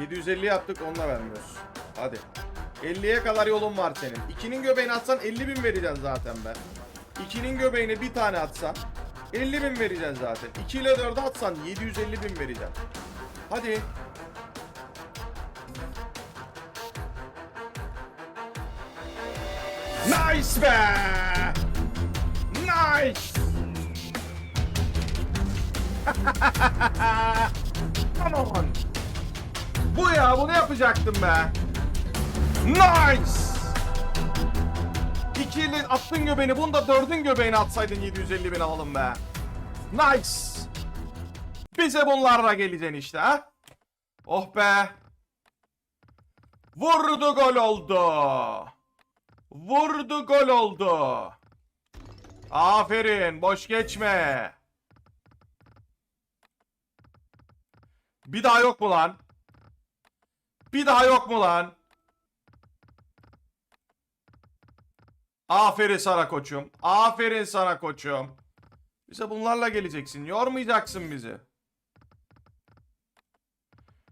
750 yaptık onunla vermiyoruz. Hadi. 50'ye kadar yolun var senin. 2'nin göbeğini atsan 50 bin vereceksin zaten ben. 2'nin göbeğine bir tane atsan 50 bin vereceksin zaten. 2 ile 4'e atsan 750 bin vereceksin. Hadi. Nice be! Nice! Come on! Bu ya bunu yapacaktım be. Nice! İkili attın göbeğini, bunu da dördün göbeğini atsaydın 750 bin alalım be. Nice! Bize bunlarla geleceksin işte ha. Oh be. Vurdu gol oldu. Vurdu gol oldu. Aferin boş geçme. Bir daha yok mu lan? Bir daha yok mu lan? Aferin sana koçum. Aferin sana koçum. Bize bunlarla geleceksin. Yormayacaksın bizi.